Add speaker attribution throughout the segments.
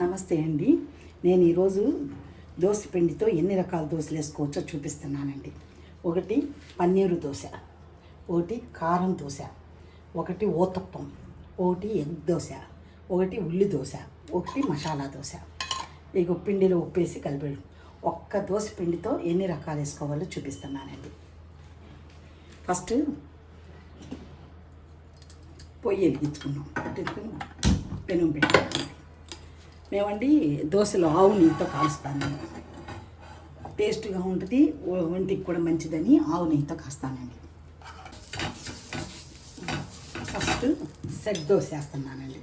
Speaker 1: నమస్తే అండి. నేను ఈరోజు దోశ పిండితో ఎన్ని రకాల దోశలు వేసుకోవచ్చో చూపిస్తున్నానండి. ఒకటి పన్నీరు దోశ ఒకటి కారం దోశ ఒకటి ఓతప్పం ఒకటి ఎగ్ దోశ ఒకటి ఉల్లి దోశ ఒకటి మసాలా దోశ. ఇక పిండిలో ఉప్పేసి కలిపి ఒక్క దోశ పిండితో ఎన్ని రకాలు వేసుకోవాలో చూపిస్తున్నానండి. ఫస్ట్ పొయ్యి వెలిగించుకున్నాం పెట్టుకుని పెనం పెట్టుకున్నాం మేమండి దోశలో ఆవు నెయ్యితో కాలుస్తాను నేను. టేస్ట్గా ఉంటుంది ఒంటికి కూడా మంచిదని ఆవు నెయ్యితో కాస్తానండి. ఫస్ట్ సెట్ దోశ వేస్తున్నానండి.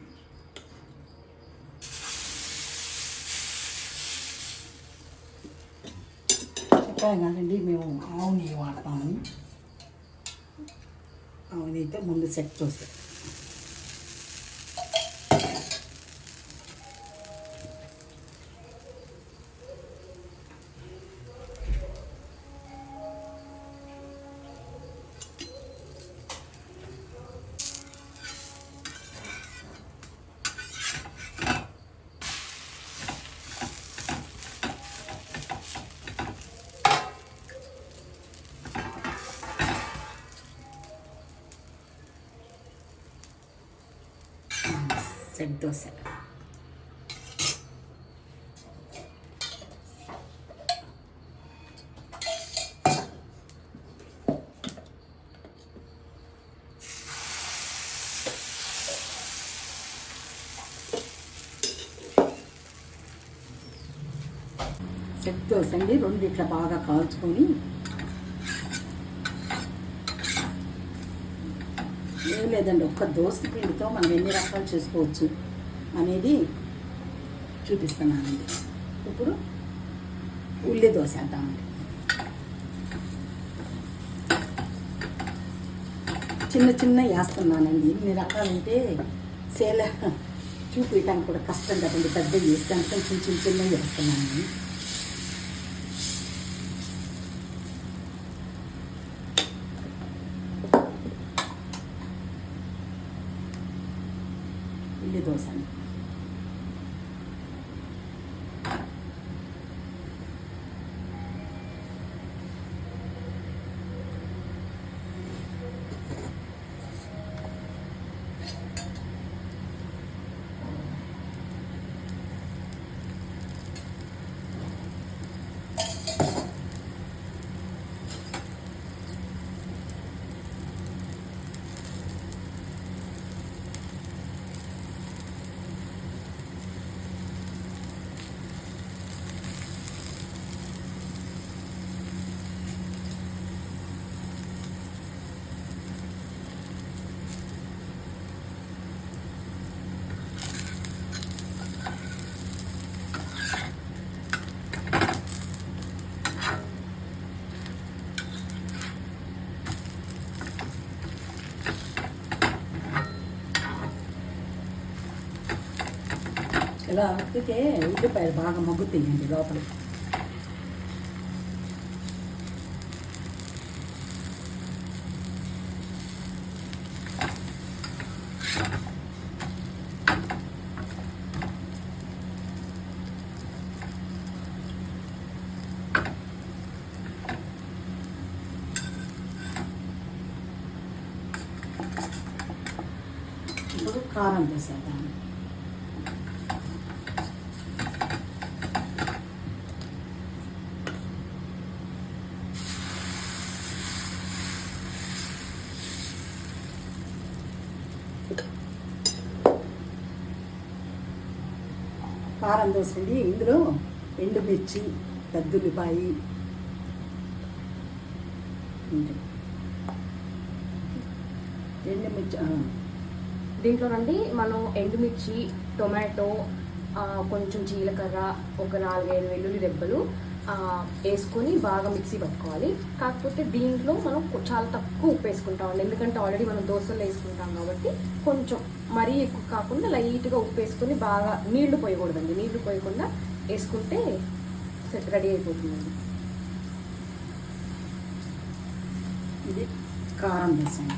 Speaker 1: చెప్పాను మేము ఆవు నెయ్యి వాడతామని ఆవు నెయ్యితో ముందు set dosa. Set dosa set dosa అండి. రెండు ఇట్లా బాగా కాల్చుకొని లేదండి ఒక్క దోశ పిండితో మనం ఎన్ని రకాలు చేసుకోవచ్చు అనేది చూపిస్తున్నానండి. ఇప్పుడు ఉల్లి దోశ వేద్దామండి. చిన్న చిన్న వేస్తున్నానండి. ఇన్ని రకాలంటే సేల చూపించడానికి కూడా కష్టం కదండి. పెద్ద వేస్తే కొంచెం చిన్న చిన్న వేస్తున్నానండి ఉల్లి దోశ అండి ఇలా ఉతికితే ఉల్లిపాయలు బాగా మగ్గుతాయండి లోపల ఇప్పుడు కారం వేసేద్దాం కారం ఇందులో ఎండుమిర్చి పెద్దుల్లిపాయి ఎండుమిర్చి దీంట్లోనండి
Speaker 2: దీంట్లో నుండి మనం ఎండుమిర్చి టొమాటో కొంచెం జీలకర్ర ఒక నాలుగైదు వెల్లుల్లి దెబ్బలు వేసుకొని బాగా మిక్సీ పట్టుకోవాలి. కాకపోతే దీంట్లో మనం చాలా తక్కువ ఉప్పు వేసుకుంటామండి ఎందుకంటే ఆల్రెడీ మనం దోశలు వేసుకుంటాం కాబట్టి కొంచెం మరీ ఎక్కువ కాకుండా లైట్గా ఉప్పు వేసుకొని బాగా నీళ్ళు పోయకూడదండి. నీళ్ళు పోయకుండా వేసుకుంటే సెట్ రెడీ అయిపోతుందండి.
Speaker 1: ఇది కారం వేసాను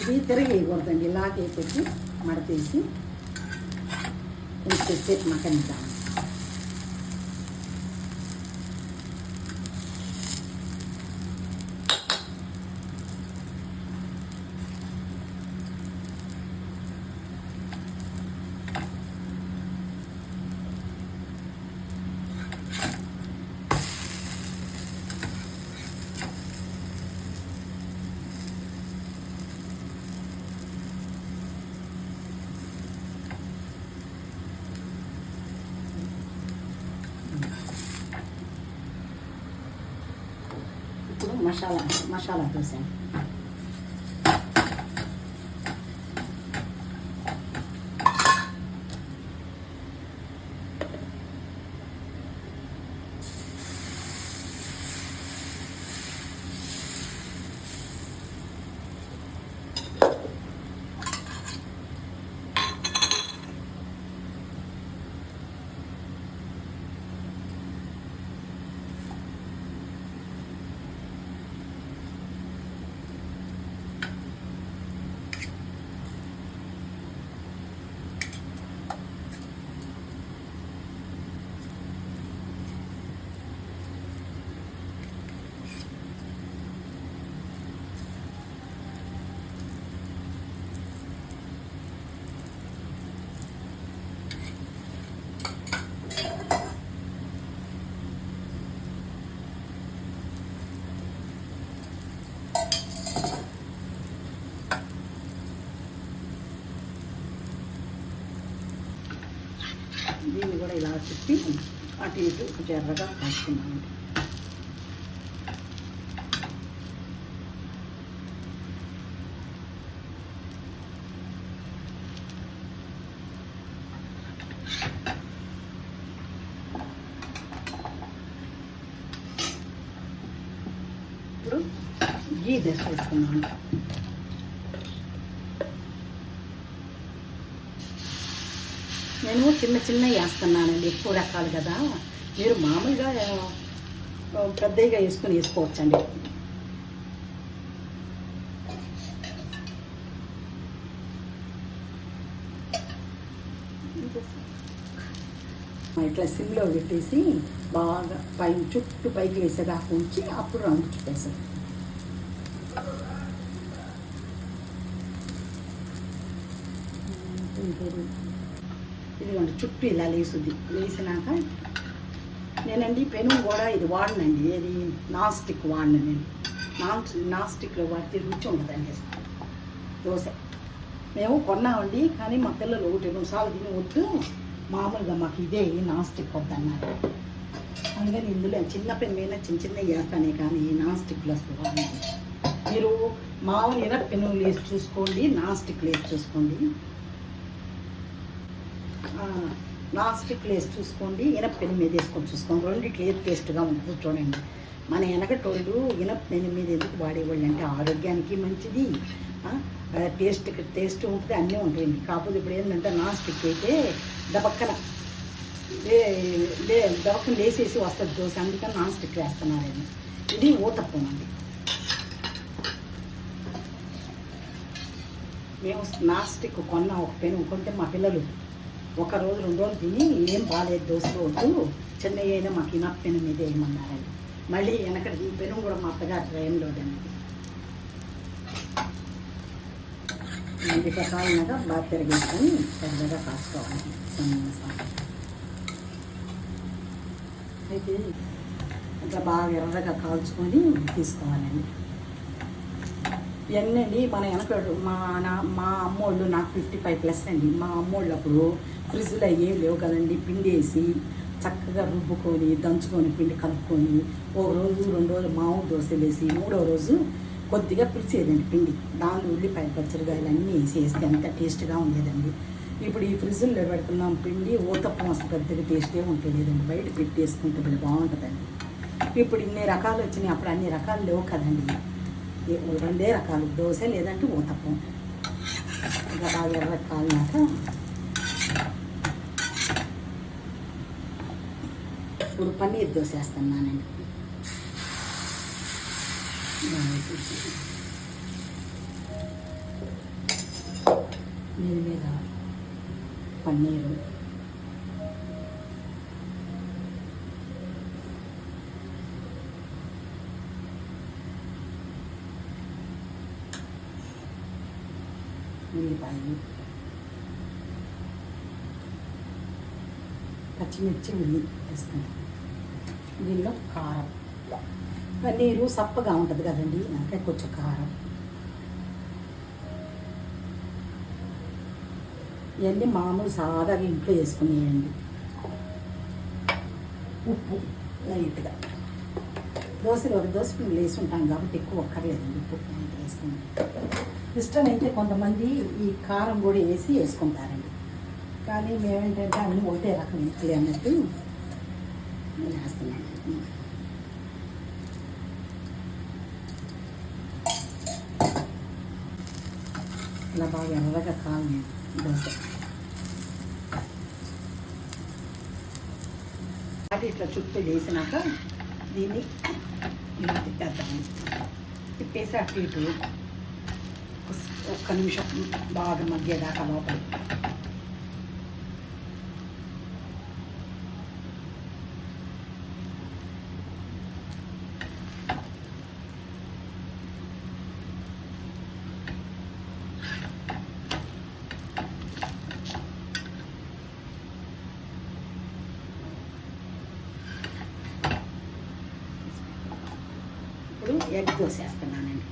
Speaker 1: ఇది తిరగేయకూడదండి ఇలాగే కొద్ది మడతేసి కొంచెం సేపు మకనిద్దాం ఇప్పుడు మసాలా మసాలా దోశ దీన్ని కూడా ఇలా చుట్టి అటు ఇటు కొంచెం ఎర్రగా కాసుకున్నామండి ఇప్పుడు గీ దశ వేసుకున్నాం నేను చిన్న చిన్న వేస్తున్నానండి ఎక్కువ రకాలు కదా. మీరు మామూలుగా పెద్దగా వేసుకొని వేసుకోవచ్చండి. ఇట్లా సిమ్లో పెట్టేసి బాగా పై చుట్టూ పైకి వేసేదాకా ఉంచి అప్పుడు రంగు చుట్టేసాను ఇదిగోండి చుట్టూ ఇలా లేసుద్ది లేసినాక నేనండి పెను కూడా ఇది వాడనండి. ఏది? నాన్ స్టిక్ వాడిన నేను. నాన్ నాన్ స్టిక్లో వాడితే రుచి ఉండదండి దోశ. మేము కొన్నామండి కానీ మా పిల్లలు ఒకటి రెండు సార్లు తిని వద్దు. మామూలుగా మాకు ఇదే నాన్ స్టిక్ వద్దన్నారు. అందుకని ఇందులో చిన్న పెన్ మీద చిన్న చిన్న వేస్తానే కానీ నాన్ స్టిక్లో అసలు వాడినండి మీరు మామూలు ఎర్ర పెను లేసి చూసుకోండి నాన్ స్టిక్ లేసి చూసుకోండి. నాన్ స్టిక్ చూసుకోండి ఇనప మీద వేసుకొని చూసుకోండి. రెండు క్లియర్ టేస్ట్గా ఉంటుంది చూడండి. మన వెనకటోళ్ళు ఇనప మీద ఎందుకు వాడేవాళ్ళు అంటే ఆరోగ్యానికి మంచిది టేస్ట్ టేస్ట్ ఉంటుంది అన్నీ ఉంటాయండి. కాకపోతే ఇప్పుడు ఏంటంటే నాన్ స్టిక్ అయితే దబక్కన లే లే దబక్కన లేసేసి వస్తుంది దోశ. అందుకని నాన్ స్టిక్ వేస్తున్నారండి. ఇది ఊతప్పం అండి. మేము నాన్ స్టిక్ కొన్న ఒక పెను కొంటే మా పిల్లలు ఒక రోజు రెండు రోజులు తిని ఏం బాగాలేదు దోశలు వద్దు చెన్నై అయినా మాకు ఇనప పెనం మీద వేయమన్నారండి మళ్ళీ వెనక ఈ పెను కూడా మా అత్తగారు ట్రైన్లో అండి. ఇది బాగా పెరిగించుకొని పెద్దగా కాసుకోవాలి. అయితే ఇట్లా బాగా ఎర్రగా కాల్చుకొని తీసుకోవాలండి. ఇవన్నీ మన వెనక మా నా మా అమ్మోళ్ళు నాకు ఫిఫ్టీ ఫైవ్ ప్లస్ అండి. మా అమ్మోళ్ళు అప్పుడు ఫ్రిడ్జ్లో ఏం లేవు కదండి. పిండి వేసి చక్కగా రుబ్బుకొని దంచుకొని పిండి కలుపుకొని ఒక రోజు రెండు రోజులు మామూలు దోశలు వేసి మూడో రోజు కొద్దిగా పిలిచేదండి పిండి. దానిలో ఉల్లిపాయ పచ్చడికాయలు అన్నీ వేసి వేస్తే అంత టేస్ట్గా ఉండేదండి. ఇప్పుడు ఈ ఫ్రిడ్జ్లో పెడుతున్నాం పిండి ఊతప్పం అసలు పెద్దగా టేస్టే ఉంటలేదండి బయట పెట్టి వేసుకుంటే బాగుంటుందండి. ఇప్పుడు ఇన్ని రకాలు వచ్చినాయి. అప్పుడు అన్ని రకాలు లేవు కదండి. రెండే రకాలు? దోశ లేదంటే ఊతప్పం. ఇంకా బాగా ఎర్ర కాలినాక ఇప్పుడు పన్నీర్ దోశ వేస్తున్నానండి ఇలా వేసేసి మీద పన్నీరు. ఉల్లిపాయలు పచ్చిమిర్చి ఉల్లి వేసుకుంటాం. దీనిలో కారం. పన్నీరు సప్పగా ఉంటుంది కదండి అంటే కొంచెం కారం. ఇవన్నీ మామూలు సాదాగా ఇంట్లో వేసుకునేయండి ఉప్పు లైట్గా. దోశలు ఒక దోశ పిండి వేసి ఉంటాం కాబట్టి ఎక్కువ ఒక్కర్లేదండి ఉప్పు లైట్ వేసుకుని ఇష్టం అయితే కొంతమంది ఈ కారం కూడా వేసి వేసుకుంటారండి. కానీ మేమేంటంటే అన్నీ ఒకటే రకం ఇంట్లో అన్నట్టు నేను వేస్తున్నాను. ఇలా బాగా ఎర్రగా కాలం దోశ. అది ఇట్లా చుట్టూ వేసినాక దీన్ని ఇలా తిప్పేసి అటు ఇటు ఒక్క నిమిషం బాగా మగ్గేదాకా లోపల ఇప్పుడు ఎగ్ దోసేస్తున్నాను వేస్తున్నానండి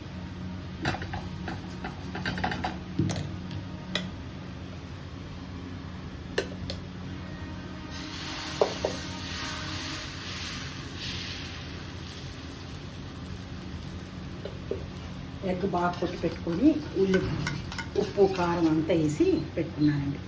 Speaker 1: ఎగ్ బాగా కొట్టి పెట్టుకొని ఉల్లి ఉప్పు కారం అంతా వేసి పెట్టుకున్నానండి.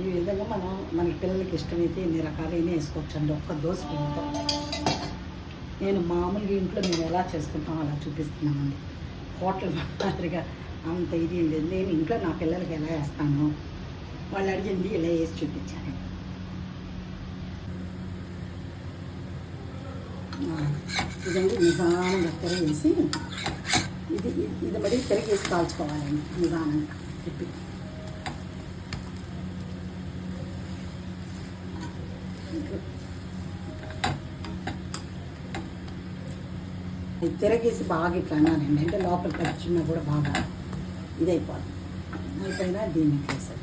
Speaker 1: ఈ విధంగా మనం మన పిల్లలకి ఇష్టమైతే ఎన్ని రకాలైన వేసుకోవచ్చండి. ఒక్క దోశ పిండితో. నేను మామూలుగా ఇంట్లో మేము ఎలా చేసుకుంటామో అలా చూపిస్తున్నామండి. హోటల్ మాదిరిగా అంత ఇది ఏం లేదు నేను ఇంట్లో నా పిల్లలకి ఎలా వేస్తాను వాళ్ళు అడిగింది ఇలా వేసి చూపించాను ఇదండి నిదానంగా తిరగేసి ఇది ఇది మరి తిరగేసి కాల్చుకోవాలండి నిదానంగా. తిప్పి ఇది తిరగేసి బాగా ఇట్లా అన్నానండి అంటే లోపల ఖర్చున్నా కూడా బాగా. ఇదైపోతుంది అయిపోయినా దీన్ని ఇట్లా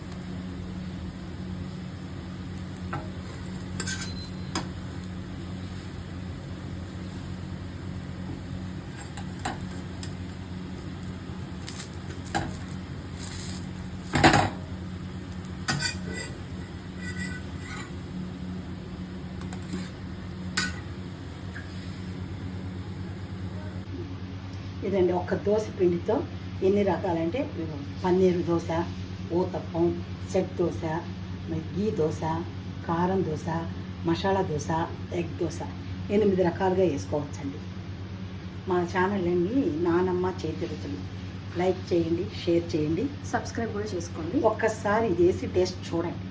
Speaker 1: ఇదండి ఒక్క దోశ పిండితో ఎన్ని రకాలంటే పన్నీరు దోశ ఊతప్పం సెట్ దోశ గీ దోశ కారం దోశ మసాలా దోశ ఎగ్ దోశ ఎనిమిది రకాలుగా వేసుకోవచ్చండి. మా ఛానల్ అండి నానమ్మ చేతి రుచులు. లైక్ చేయండి షేర్ చేయండి.
Speaker 2: సబ్స్క్రైబ్ కూడా చేసుకోండి.
Speaker 1: ఒక్కసారి ఇది వేసి టేస్ట్ చూడండి.